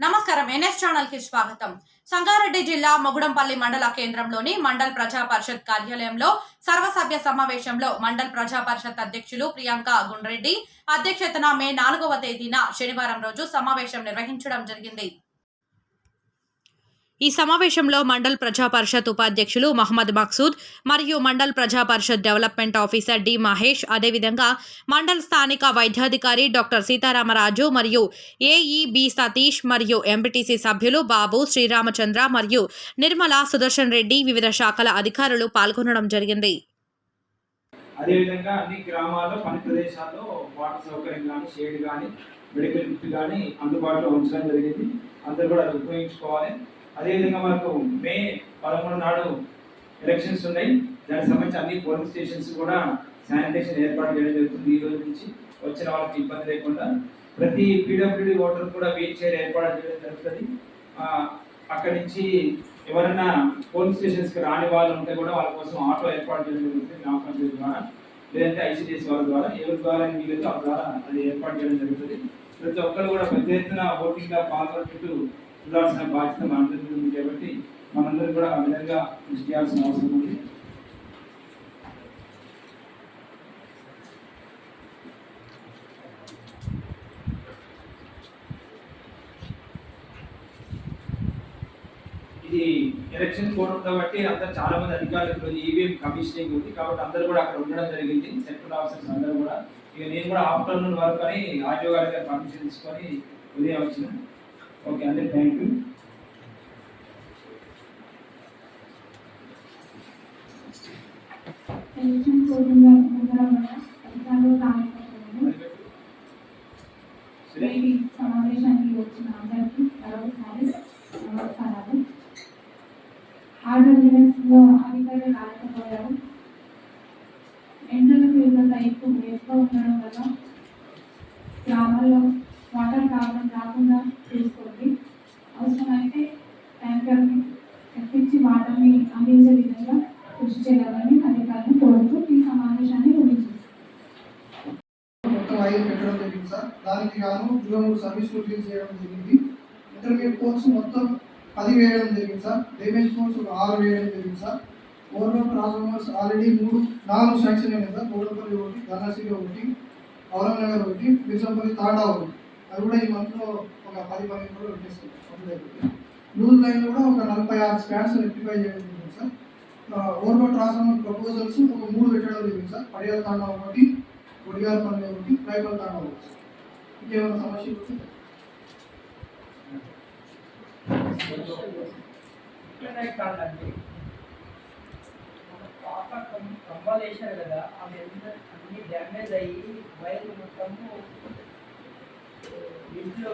నమస్కారం ఎన్ఎస్ ఛానల్కి స్వాగతం. సంగారెడ్డి జిల్లా మొగుడంపల్లి మండల కేంద్రంలోని మండల్ ప్రజా పరిషత్ కార్యాలయంలో సర్వసభ్య సమావేశంలో మండల్ ప్రజా పరిషత్ అధ్యక్షులు ప్రియాంక గుండ్రెడ్డి అధ్యక్షతన మే నాలుగవ తేదీన శనివారం రోజు సమావేశం నిర్వహించడం జరిగింది. ఈ సమావేశంలో మండల్ ప్రజాపరిషత్ ఉపాధ్యక్షులు మహమ్మద్ మక్సూద్ మరియు mandal Prajaparishad development officer D Mahesh అదేవిధంగా మండల్ స్థానిక వైద్యాధికారి డాక్టర్ సీతారామరాజు మరియు ఏఈబి సతీష్ మరియు ఎంపీటీసీ సభ్యులు బాబు శ్రీరామచంద్ర మరియు నిర్మల సుదర్శన్ రెడ్డి వివిధ శాఖల అధికారులు పాల్గొనడం జరిగింది. అదేవిధంగా అన్ని గ్రామాల్లో పని ప్రదేశాల్లో వాటర్ సౌకర్యం కానీ షేడ్ కానీ మెడికల్ కిట్ కానీ అందుబాటులో ఉంచడం జరిగింది. అందరూ కూడా ఉపయోగించుకోవాలి. అదేవిధంగా మనకు మే పదమూడు నాడు ఎలక్షన్స్ ఉన్నాయి. దానికి సంబంధించి అన్ని పోలింగ్ స్టేషన్స్ కూడా శానిటేషన్ ఏర్పాటు చేయడం జరుగుతుంది ఈ రోజు నుంచి. వచ్చిన వాళ్ళకి ఇబ్బంది లేకుండా ప్రతి పీడబ్ల్యూడి ఓటర్ కూడా వీల్ చైర్ ఏర్పాటు చేయడం జరుగుతుంది. అక్కడి నుంచి ఎవరైనా పోలింగ్ స్టేషన్స్కి రాని వాళ్ళు ఉంటే కూడా వాళ్ళ కోసం ఆటో ఏర్పాటు చేయడం జరుగుతుంది. గ్రామ ద్వారా లేదంటే ఐసీడీఎస్ వాళ్ళ ద్వారా ఎవరి ద్వారా వీలైతే వాళ్ళ ద్వారా అది ఏర్పాటు చేయడం జరుగుతుంది. ప్రతి ఒక్కరు కూడా పెద్ద ఎత్తున ఓటింగ్గా పాల్గొన్నట్టు చూడాల్సిన బాధ్యత మనందరికీ ఉంది కాబట్టి మనందరం కూడా ఆ విధంగా కృషి చేయాల్సిన అవసరం ఉంది. ఇది ఎలక్షన్ కోడ్ కాబట్టి అందరు చాలా మంది అధికారులు ఈవీఎం కమిషనింగ్ ఉంది కాబట్టి అందరూ కూడా అక్కడ ఉండడం జరిగింది. సెక్టర్ ఆఫీసర్స్ అందరూ కూడా. ఇక నేను కూడా ఆఫ్టర్నూన్ వరకు అని ఆర్టీఓ గారి పర్మిషన్ తీసుకొని ఉదయం వచ్చినాను ఓకే అందరి థ్యాంక్ యూ ఎలక్షన్ కోడ్గా ఉండడం వల్ల అధికారులు రాకపోవడం నేటి సమావేశానికి వచ్చిన అందరికీ మరొకసారి నమస్కారాలు ఆర్డర్నెస్లో అధికారులు రాకపోయారు ఎక్కించి వాటర్ని అందించే విధంగా కృషి చేయాలని అధికారులను కోరుతూ ఈ సమావేశాన్ని ముగించారు. మొత్తం ఐదు పెట్టడం జరిగింది సార్. దానికి గాను ఇరవై సర్వీస్ రిలీజ్ చేయడం జరిగింది. ఇంటర్మీడియట్ కోర్స్ మొత్తం పది వేయడం జరిగింది సార్. డ్యామేజ్ కోర్స్ ఒక ఆరు వేయడం జరిగింది సార్. ఓవర్లోడ్ ట్రాన్స్ఫార్మర్స్ ఆల్రెడీ మూడు నాలుగు శాంక్షన్ అయినాయి సార్. గోడపల్లి ఒకటి ధర్నాసిరి ఒకటి ఔరంగనగర్ ఒకటి బిర్సంపల్లి తాడా ఒకటి. అది కూడా ఈ మంత్లో ఒక పది పదిహేను కూడా పెట్టేస్తాం లూజ్ లైన్ కూడా ఒక నలభై ఆరు స్పాన్స్ రెక్టిఫై చేయడం జరిగింది సార్. ఓవర్లోడ్ ట్రాన్స్ఫార్మర్ ప్రపోజల్స్ ఒక మూడు పెట్టడం జరిగింది సార్. పడియాల తాండా ఒకటి ఒడియాల పని ఒకటి ట్రైబల్ తాండా ఒకటి ఇంకేమైనా సమస్యలు ఉంటే? కాదండి. పాప కంబాలు వేశారు కదా అవి అన్ని డ్యామేజ్ అయ్యి వైర్ మొత్తము ఇంట్లో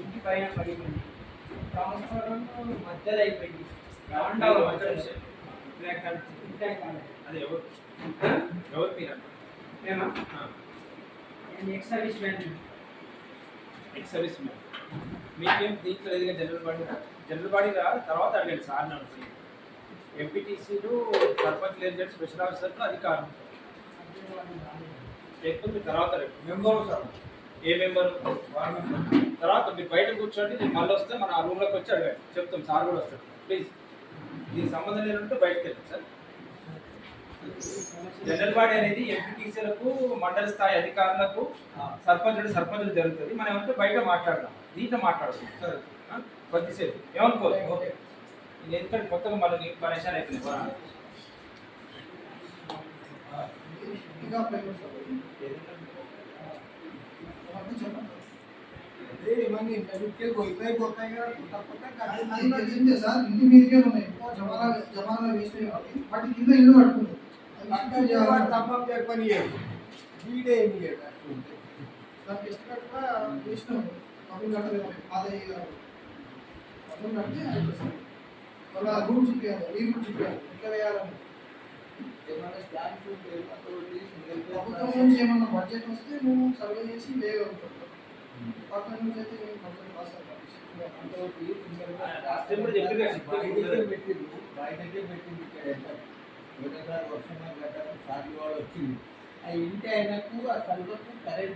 ఇంటి పైన పడిపోయింది. ట్రాన్స్ఫార్మర్ మధ్యలో. అయిపోయింది అది ఎవరు? ఎవరు మీరు? నేను? Ex service man ex service man మీకేం దీంట్లో ఎదిగా జనరల్ బాడీ జనరల్ బాడీ రా? తర్వాత అడగండి సార్ నన్ను. ఎంపీటీసీలు సర్పంచ్ లేజెంట్ స్పెషల్ ఆఫీసర్లు అధికారం. లేకపోతే తర్వాత. Member sir. ఏ మెంబర్? తర్వాత మీరు బయట కూర్చోండి నేను మళ్ళీ వస్తే మన ఆ రూమ్లోకి వచ్చి అడగండి. చెప్తాం సార్ కూడా వస్తాడు. ప్లీజ్ దీనికి సంబంధం లేదంటే బయటకు వెళ్ళండి సార్. జనరల్ బాడీ అనేది ఎంపీటీసీలకు మండల స్థాయి అధికారులకు సర్పంచుడు సర్పంచులు జరుగుతుంది. మనం ఏమంటే బయట మాట్లాడదాం. దీంట్లో మాట్లాడదాం సరే? కొద్దిసేపు. ఏమనుకో ఓకే. నేను ఎందుకంటే కొత్తగా మళ్ళీ నీకు పరేషాన్ అవుతుంది బాగా. ఇంకా పేమెంట్ సార్ ఏమంటే చెప్పండి అన్ని పోతాయి కదా నన్ను నచ్చిందే సార్ ఇంటి మీదకే ఉన్నాయి. ఎక్కువ జమానా జమానా వేస్ట్ కాబట్టి వాటి పని వీడే ఏం లేదు దానికి ఇష్ట కట్ట చేసినాం కట్టలేదు. ఆదాయ గారు పదవి కట్టి వాళ్ళ రూమ్ చూపించాలి ఈ రూమ్ చూపించాలి ఎట్లా వేయాలని. ప్రభుత్వం నుంచి ఏమన్నా బడ్జెట్ వస్తే మేము సర్వే చేసి వేయగలుగుతాం. డిపార్ట్మెంట్ నుంచి వచ్చింది ఆ ఇంటి ఆయనకు ఆ సల్వకు కరెంట్